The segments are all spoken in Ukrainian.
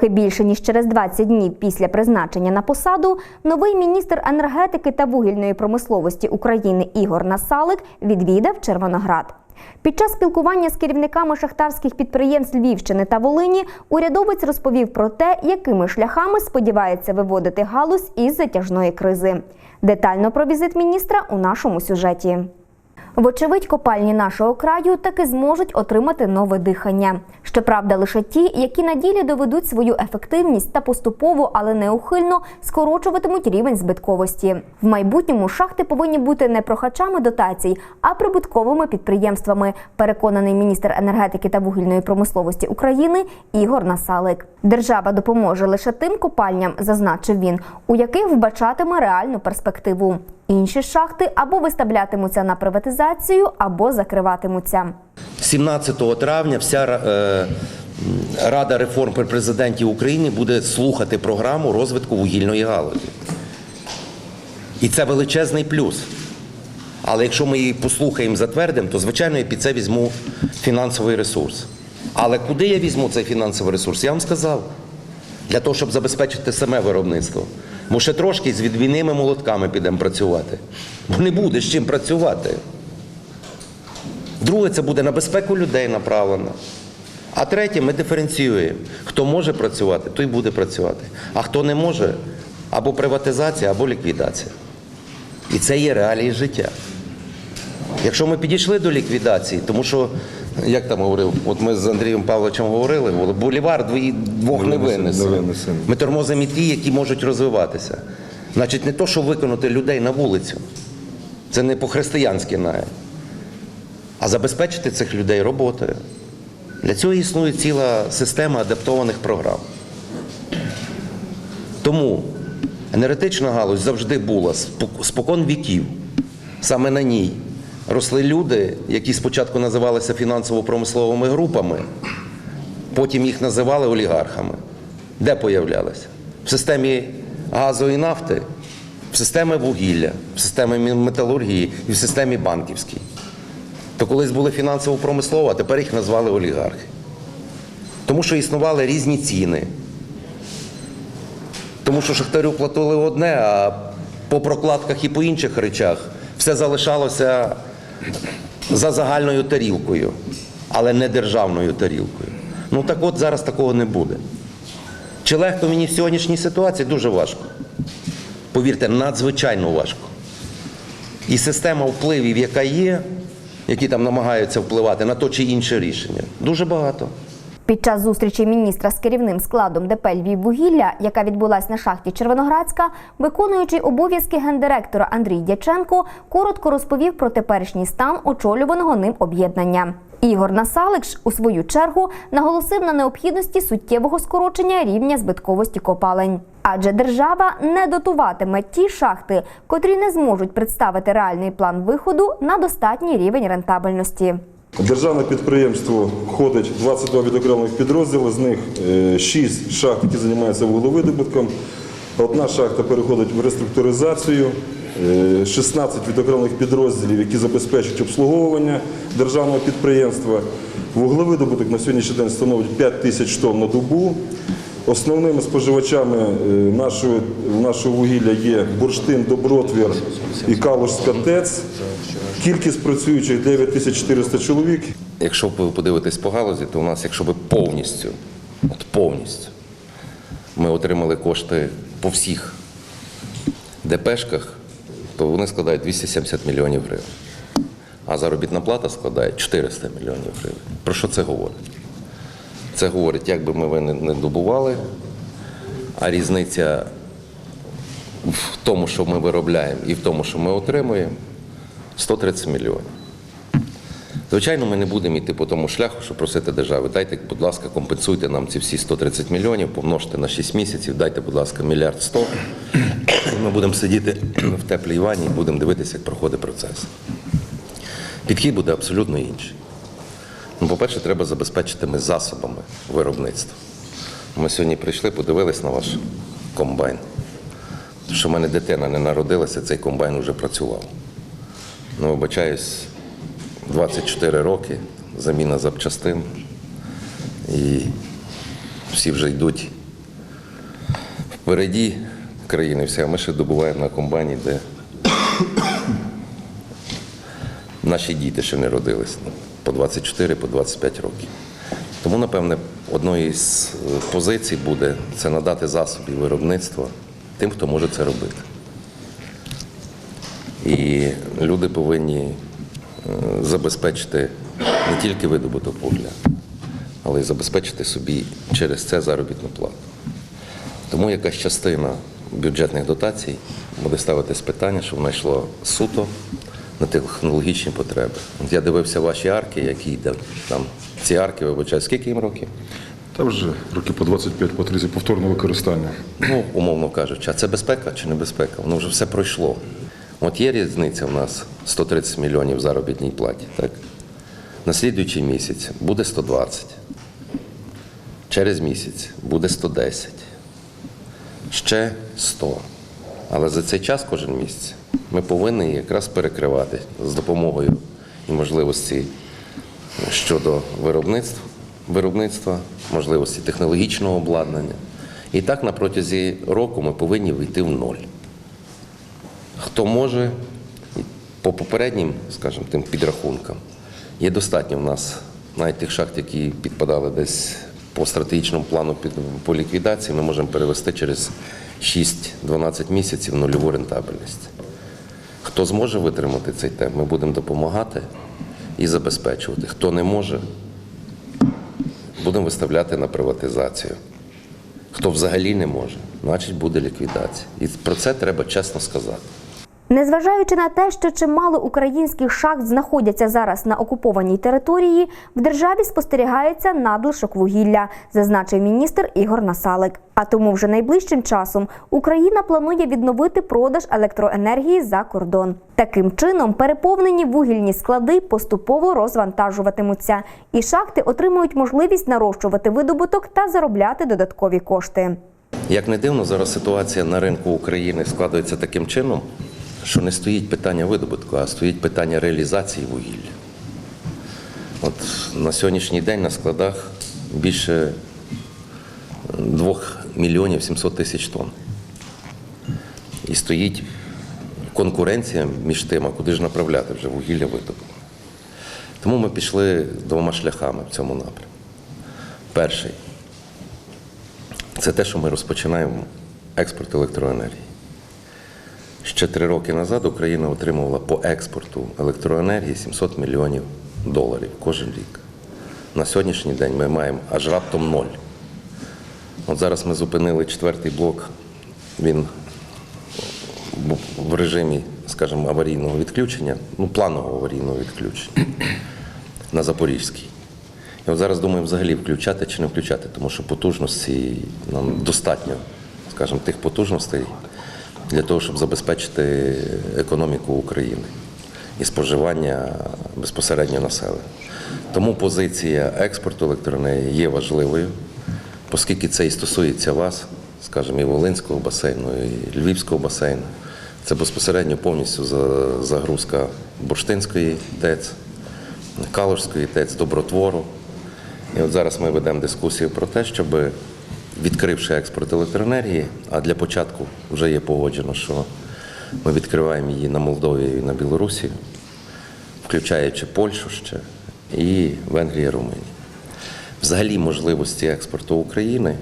Трохи більше ніж через 20 днів після призначення на посаду новий міністр енергетики та вугільної промисловості України Ігор Насалик відвідав Червоноград. Під час спілкування з керівниками шахтарських підприємств Львівщини та Волині урядовець розповів про те, якими шляхами сподівається виводити галузь із затяжної кризи. Детально про візит міністра у нашому сюжеті. Вочевидь, копальні нашого краю таки зможуть отримати нове дихання. Щоправда, лише ті, які на ділі доведуть свою ефективність та поступово, але неухильно скорочуватимуть рівень збитковості. В майбутньому шахти повинні бути не прохачами дотацій, а прибутковими підприємствами. Переконаний міністр енергетики та вугільної промисловості України Ігор Насалик. Держава допоможе лише тим копальням, зазначив він, у яких вбачатиме реальну перспективу. Інші шахти або виставлятимуться на приватизацію, або закриватимуться. 17 травня вся е, Рада реформ при президенті України буде слухати програму розвитку вугільної галузі. І це величезний плюс. Але якщо ми її послухаємо, затвердимо, то звичайно я під це візьму фінансовий ресурс. Але куди я візьму цей фінансовий ресурс? Я вам сказав. Для того, щоб забезпечити саме виробництво. Ми ще трошки з відвійними молотками підемо працювати. Бо не буде з чим працювати. Друге, це буде на безпеку людей направлено. А третє, ми диференціюємо. Хто може працювати, той буде працювати. А хто не може, або приватизація, або ліквідація. І це є реалії життя. Якщо ми підійшли до ліквідації, тому що, як там говорив, от ми з Андрієм Павловичем говорили, Болівар двох не винесе. Ми тормозимо і ті, які можуть розвиватися. Значить, не то, що виконати людей на вулицю. Це не по-християнськи навіть. А забезпечити цих людей роботою. Для цього існує ціла система адаптованих програм. Тому енергетична галузь завжди була спокон віків. Саме на ній росли люди, які спочатку називалися фінансово-промисловими групами, потім їх називали олігархами. Де появлялися? В системі газу і нафти, в системі вугілля, в системі металургії і в системі банківській. То колись були фінансово-промислово, а тепер їх назвали олігархи. Тому що існували різні ціни. Тому що шахтарю платили одне, а по прокладках і по інших речах все залишалося за загальною тарілкою, але не державною тарілкою. Ну так от зараз такого не буде. Чи легко мені в сьогоднішній ситуації? Дуже важко. Повірте, надзвичайно важко. І система впливів, яка є, які там намагаються впливати на то чи інше рішення, дуже багато. Під час зустрічі міністра з керівним складом ДП «Львіввугілля», яка відбулась на шахті Червоноградська, виконуючий обов'язки гендиректора Андрій Дяченко коротко розповів про теперішній стан очолюваного ним об'єднання. Ігор Насалик у свою чергу наголосив на необхідності суттєвого скорочення рівня збитковості копалень. Адже держава не дотуватиме ті шахти, котрі не зможуть представити реальний план виходу на достатній рівень рентабельності. Державне підприємство входить 22 відокремлених підрозділи, з них 6 шахт, які займаються вуглевидобутком. Одна шахта переходить в реструктуризацію, е, 16 відокремлених підрозділів, які забезпечують обслуговування державного підприємства. Вуглевидобуток на сьогоднішній день становить 5 тисяч тонн на добу. Основними споживачами е, нашого, нашого вугілля є бурштин, добротвір і калужська ТЕЦ. Кількість працюючих 9400 чоловік. Якщо ви подивитесь по галузі, то у нас, якщо ви повністю, от повністю, ми отримали кошти по всіх ДПшках, то вони складають 270 мільйонів гривень. А заробітна плата складає 400 мільйонів гривень. Про що це говорить? Це говорить, як би ми не добували, а різниця в тому, що ми виробляємо, і в тому, що ми отримуємо, 130 мільйонів. Звичайно, ми не будемо йти по тому шляху, що просити держави, дайте, будь ласка, компенсуйте нам ці всі 130 мільйонів, помножте на 6 місяців, дайте, будь ласка, мільярд 100. І ми будемо сидіти в теплій ванні і будемо дивитися, як проходить процес. Підхід буде абсолютно інший. Ну, по-перше, треба забезпечити ми засобами виробництва. Ми сьогодні прийшли, подивились на ваш комбайн. Тому що в мене дитина не народилася, цей комбайн вже працював. Ну, вибачаюсь, 24 роки, заміна запчастин. І всі вже йдуть Впереді країни вся, ми ще добуваємо на комбайні, де наші діти ще не родились по 24, по 25 років. Тому, напевне, одною з е, позицій буде це надати засоби виробництва тим, хто може це робити. І люди повинні е, забезпечити не тільки видобуток вугля, але й забезпечити собі через це заробітну плату. Тому якась частина бюджетних дотацій буде ставитись питання, щоб вона йшла суто на технологічні потреби. От я дивився ваші арки, які йде там. Ці арки, вибачаю, скільки їм років? Та вже роки по 25, по 30 повторного використання. Ну, умовно кажучи, а це безпека чи небезпека? Воно вже все пройшло. От є різниця в нас 130 мільйонів заробітній платі, так? На слідуючий місяць буде 120. Через місяць буде 110. Ще 100. Але за цей час кожен місяць ми повинні якраз перекривати з допомогою і можливості щодо виробництва, виробництва, можливості технологічного обладнання. І так на протязі року ми повинні вийти в ноль. Хто може, по попереднім, скажімо, тим підрахункам, є достатньо в нас навіть тих шахт, які підпадали десь по стратегічному плану по ліквідації, ми можемо перевести через 6-12 місяців нульову рентабельність. Хто зможе витримати цей темп, ми будемо допомагати і забезпечувати. Хто не може, будемо виставляти на приватизацію. Хто взагалі не може, значить буде ліквідація. І про це треба чесно сказати. Незважаючи на те, що чимало українських шахт знаходяться зараз на окупованій території, в державі спостерігається надлишок вугілля, зазначив міністр Ігор Насалик. А тому вже найближчим часом Україна планує відновити продаж електроенергії за кордон. Таким чином, переповнені вугільні склади поступово розвантажуватимуться, і шахти отримують можливість нарощувати видобуток та заробляти додаткові кошти. Як не дивно, зараз ситуація на ринку України складається таким чином, що не стоїть питання видобутку, а стоїть питання реалізації вугілля. От на сьогоднішній день на складах більше 2 мільйонів 700 тисяч тонн. І стоїть конкуренція між тим, а куди ж направляти вже вугілля видобутку. Тому ми пішли двома шляхами в цьому напрямку. Перший це те, що ми розпочинаємо експорт електроенергії. Ще три роки назад Україна отримувала по експорту електроенергії 700 мільйонів доларів кожен рік. На сьогоднішній день ми маємо аж раптом ноль. От зараз ми зупинили четвертий блок, він в режимі, скажімо, аварійного відключення, ну, планового аварійного відключення на Запорізькій. І от зараз думаю взагалі включати чи не включати, тому що потужності нам достатньо, скажімо, тих потужностей для того, щоб забезпечити економіку України і споживання безпосередньо населення. Тому позиція експорту електроенергії є важливою, оскільки це і стосується вас, скажімо, і Волинського басейну, і Львівського басейну. Це безпосередньо повністю загрузка Бурштинської ТЕЦ, Калужської ТЕЦ, Добротвору. І от зараз ми ведемо дискусію про те, щоб відкривши експорт електроенергії, а для початку вже є погоджено, що ми відкриваємо її на Молдові і на Білорусі, включаючи Польщу ще і Венгрія, Румунія. Взагалі можливості експорту України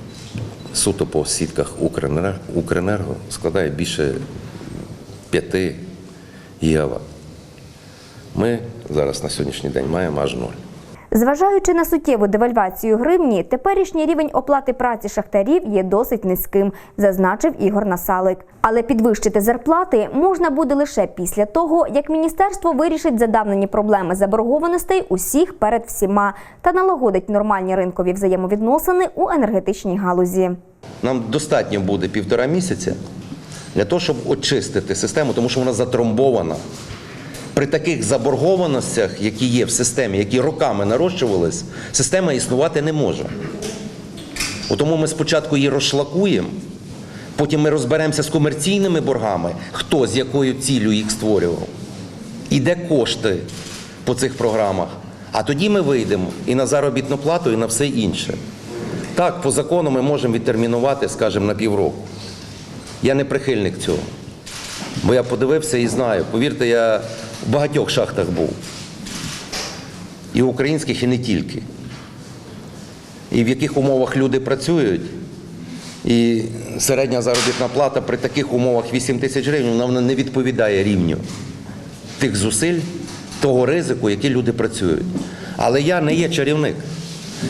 суто по сітках Укренерго, складає більше 5 гігават. Ми зараз на сьогоднішній день маємо аж ноль. Зважаючи на суттєву девальвацію гривні, теперішній рівень оплати праці шахтарів є досить низьким, зазначив Ігор Насалик. Але підвищити зарплати можна буде лише після того, як міністерство вирішить задавнені проблеми заборгованостей усіх перед всіма та налагодить нормальні ринкові взаємовідносини у енергетичній галузі. Нам достатньо буде півтора місяця для того, щоб очистити систему, тому що вона затромбована. При таких заборгованостях, які є в системі, які роками нарощувались, система існувати не може. Тому ми спочатку її розшлакуємо, потім ми розберемося з комерційними боргами, хто з якою ціллю їх створював, і де кошти по цих програмах. А тоді ми вийдемо і на заробітну плату, і на все інше. Так, по закону ми можемо відтермінувати, скажімо, на півроку. Я не прихильник цього. Бо я подивився і знаю. Повірте, я в багатьох шахтах був. І українських, і не тільки. І в яких умовах люди працюють. І середня заробітна плата при таких умовах 8 тисяч гривень, вона не відповідає рівню тих зусиль, того ризику, які люди працюють. Але я не є чарівник.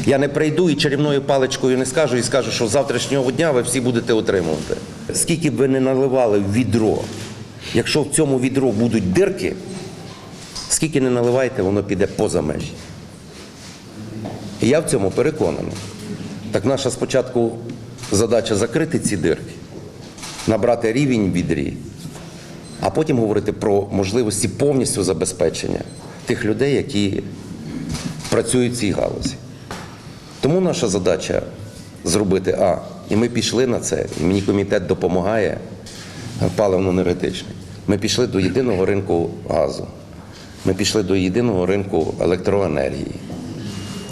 Я не прийду і чарівною паличкою не скажу і скажу, що з завтрашнього дня ви всі будете отримувати. Скільки б ви не наливали в відро, якщо в цьому відро будуть дирки, скільки не наливаєте, воно піде поза межі. І я в цьому переконаний. Так наша спочатку задача закрити ці дирки, набрати рівень в відрі, а потім говорити про можливості повністю забезпечення тих людей, які працюють в цій галузі. Тому наша задача зробити А. І ми пішли на це, і мені комітет допомагає паливно-енергетичний. Ми пішли до єдиного ринку газу. Ми пішли до єдиного ринку електроенергії.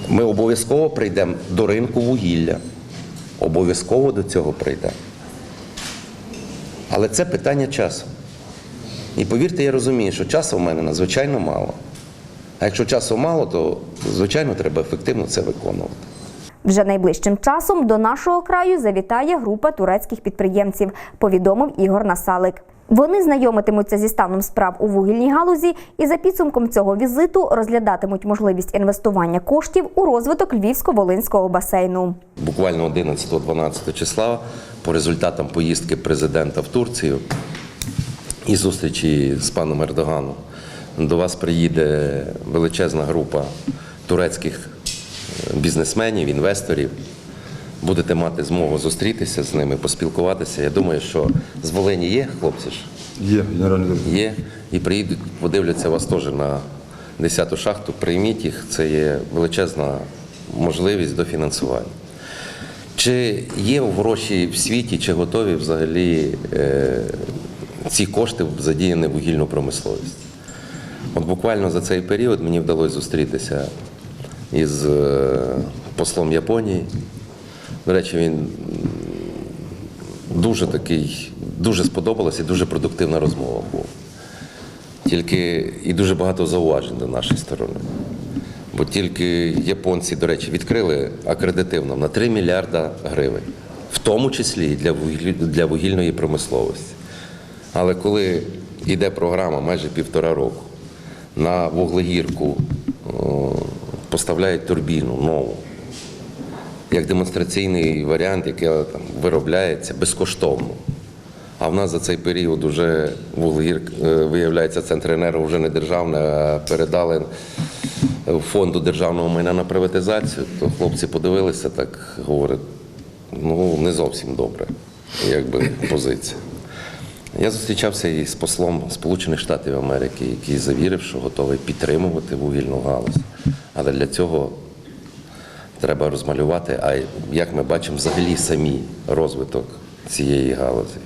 Ми обов'язково прийдемо до ринку вугілля. Обов'язково до цього прийдемо. Але це питання часу. І повірте, я розумію, що часу в мене надзвичайно мало. А якщо часу мало, то звичайно треба ефективно це виконувати. Вже найближчим часом до нашого краю завітає група турецьких підприємців, повідомив Ігор Насалик. Вони знайомитимуться зі станом справ у вугільній галузі і за підсумком цього візиту розглядатимуть можливість інвестування коштів у розвиток Львівсько-Волинського басейну. Буквально 11-12 числа по результатам поїздки президента в Турцію і зустрічі з паном Ердоганом до вас приїде величезна група турецьких бізнесменів, інвесторів. Будете мати змогу зустрітися з ними, поспілкуватися. Я думаю, що з Волині є хлопці ж? Є генеральний директор. Є. І приїдуть, подивляться вас теж на 10-ту шахту, прийміть їх, це є величезна можливість до фінансування. Чи є гроші в світі, чи готові взагалі е, ці кошти задіяні в вугільну промисловість? От буквально за цей період мені вдалося зустрітися із е, послом Японії. До речі, він дуже такий, дуже сподобалась і дуже продуктивна розмова була. Тільки і дуже багато зауважень до нашої сторони. Бо тільки японці, до речі, відкрили акредитивно на 3 мільярда гривень, в тому числі і для, вугіль, для вугільної промисловості. Але коли йде програма майже півтора року, на вуглегірку поставляють турбіну нову, як демонстраційний варіант, який там виробляється безкоштовно. А в нас за цей період вже вуглегір, е, виявляється, центр енерго вже не державне, а передали фонду державного майна на приватизацію, то хлопці подивилися, так говорять, ну не зовсім добре, якби позиція. Я зустрічався із послом Сполучених Штатів Америки, який завірив, що готовий підтримувати вугільну галузь. Але для цього треба розмалювати, а як ми бачимо, взагалі самі розвиток цієї галузі.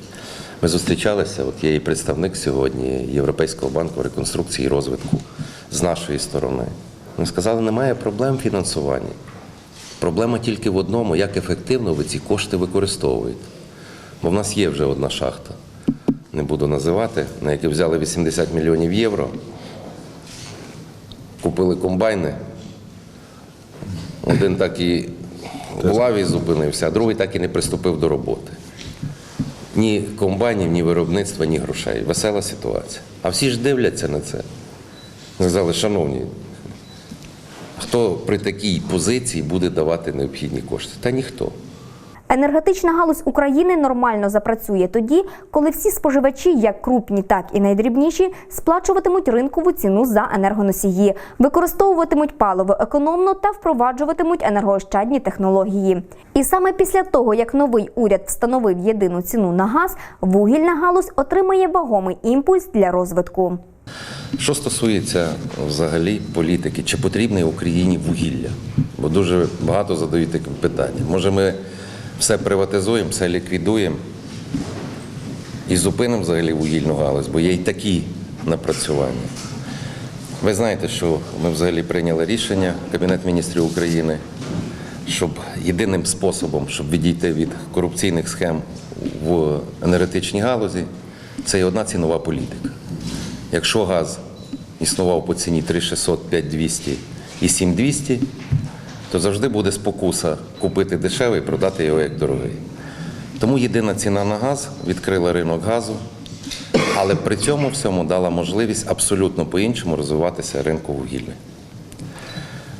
Ми зустрічалися, от є і представник сьогодні Європейського банку реконструкції і розвитку з нашої сторони. Ми сказали, немає проблем фінансування. Проблема тільки в одному, як ефективно ви ці кошти використовуєте. Бо в нас є вже одна шахта, не буду називати, на яку взяли 80 мільйонів євро, купили комбайни. Один так і в лаві зупинився, а другий так і не приступив до роботи. Ні комбайнів, ні виробництва, ні грошей. Весела ситуація. А всі ж дивляться на це. Сказали, шановні, хто при такій позиції буде давати необхідні кошти? Та ніхто. Енергетична галузь України нормально запрацює тоді, коли всі споживачі, як крупні, так і найдрібніші, сплачуватимуть ринкову ціну за енергоносії, використовуватимуть паливо економно та впроваджуватимуть енергоощадні технології. І саме після того, як новий уряд встановив єдину ціну на газ, вугільна галузь отримає вагомий імпульс для розвитку. Що стосується взагалі політики, чи потрібне Україні вугілля? Бо дуже багато задають таке питання. Може, ми все приватизуємо, все ліквідуємо і зупинимо взагалі вугільну галузь, бо є й такі напрацювання. Ви знаєте, що ми взагалі прийняли рішення Кабінет міністрів України, щоб єдиним способом, щоб відійти від корупційних схем в енергетичній галузі це є одна цінова політика. Якщо газ існував по ціні 3600, 5200 і 7200, то завжди буде спокуса купити дешевий і продати його як дорогий. Тому єдина ціна на газ відкрила ринок газу, але при цьому всьому дала можливість абсолютно по-іншому розвиватися ринку вугілля.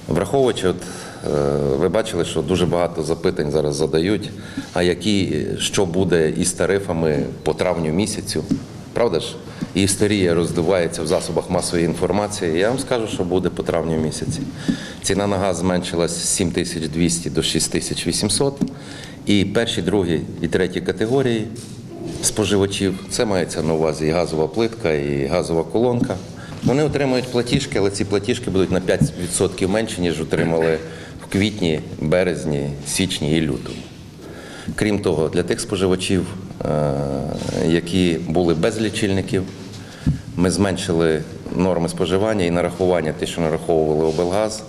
Враховуючи, от, е, ви бачили, що дуже багато запитань зараз задають, а які, що буде із тарифами по травню місяцю, правда ж? Істерія роздувається в засобах масової інформації. Я вам скажу, що буде по травню місяці. Ціна на газ зменшилась з 7200 до 6800. І перші, другі і треті категорії споживачів, це мається на увазі і газова плитка, і газова колонка. Вони отримують платіжки, але ці платіжки будуть на 5% менші, ніж отримали в квітні, березні, січні і лютому. Крім того, для тих споживачів, е, які були без лічильників, ми зменшили норми споживання і нарахування, те, що нараховували облгаз,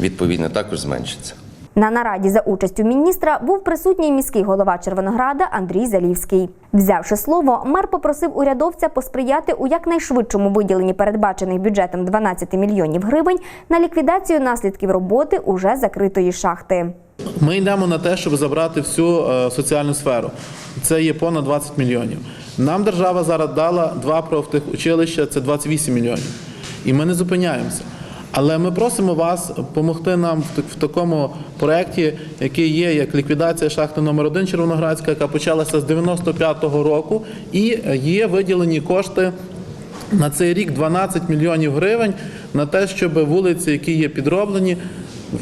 відповідно також зменшиться. На нараді за участю міністра був присутній міський голова Червонограда Андрій Залівський. Взявши слово, мер попросив урядовця посприяти у якнайшвидшому виділенні передбачених бюджетом 12 мільйонів гривень на ліквідацію наслідків роботи уже закритої шахти. Ми йдемо на те, щоб забрати всю е, соціальну сферу. Це є понад 20 мільйонів. Нам держава зараз дала два профтехучилища, це 28 мільйонів. І ми не зупиняємося. Але ми просимо вас допомогти нам в, такому проєкті, який є як ліквідація шахти номер 1 Червоноградська, яка почалася з 95-го року, і є виділені кошти на цей рік 12 мільйонів гривень на те, щоб вулиці, які є підроблені,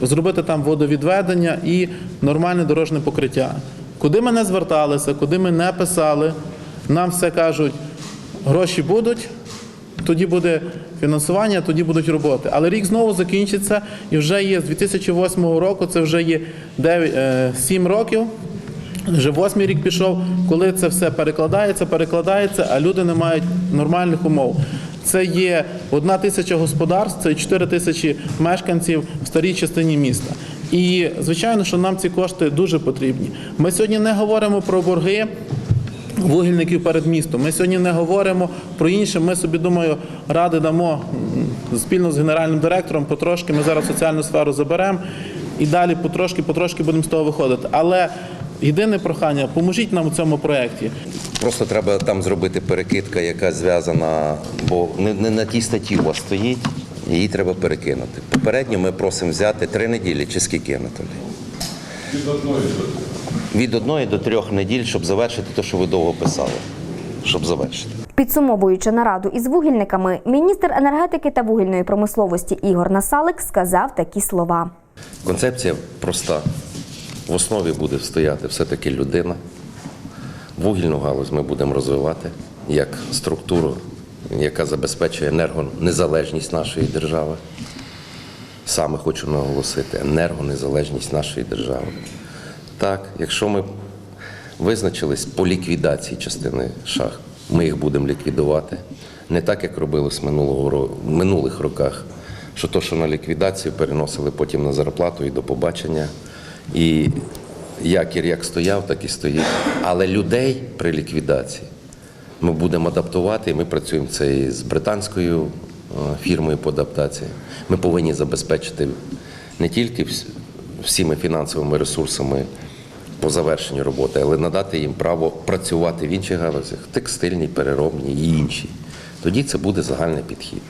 зробити там водовідведення і нормальне дорожне покриття. Куди ми не зверталися, куди ми не писали, нам все кажуть, гроші будуть, тоді буде фінансування, тоді будуть роботи. Але рік знову закінчиться і вже є з 2008 року, це вже є 9, е, 7 років. Вже восьмий рік пішов, коли це все перекладається, перекладається, а люди не мають нормальних умов. Це є одна тисяча господарств, це 4 тисячі мешканців в старій частині міста. І звичайно, що нам ці кошти дуже потрібні. Ми сьогодні не говоримо про борги вугільників перед містом. Ми сьогодні не говоримо про інше. Ми собі думаю, ради дамо спільно з генеральним директором. Потрошки ми зараз соціальну сферу заберемо і далі потрошки, потрошки будемо з того виходити. Але єдине прохання, поможіть нам у цьому проєкті. Просто треба там зробити перекидка, яка зв'язана, бо не, не на тій статті у вас стоїть, її треба перекинути. Попередньо ми просимо взяти три неділі чи скільки Анатолій? Від одної до трьох неділь, щоб завершити те, що ви довго писали. Щоб завершити. Підсумовуючи нараду із вугільниками, міністр енергетики та вугільної промисловості Ігор Насалик сказав такі слова. Концепція проста. В основі буде стояти все-таки людина. Вугільну галузь ми будемо розвивати як структуру, яка забезпечує енергонезалежність нашої держави. Саме хочу наголосити енергонезалежність нашої держави. Так, якщо ми визначились по ліквідації частини шахт, ми їх будемо ліквідувати. Не так, як робилось минулого в минулих роках, що то, що на ліквідацію переносили потім на зарплату і до побачення. І якір як стояв, так і стоїть. Але людей при ліквідації ми будемо адаптувати, і ми працюємо це і з британською фірмою по адаптації. Ми повинні забезпечити не тільки всіми фінансовими ресурсами по завершенню роботи, але надати їм право працювати в інших галузях, текстильній, переробній і іншій. Тоді це буде загальний підхід.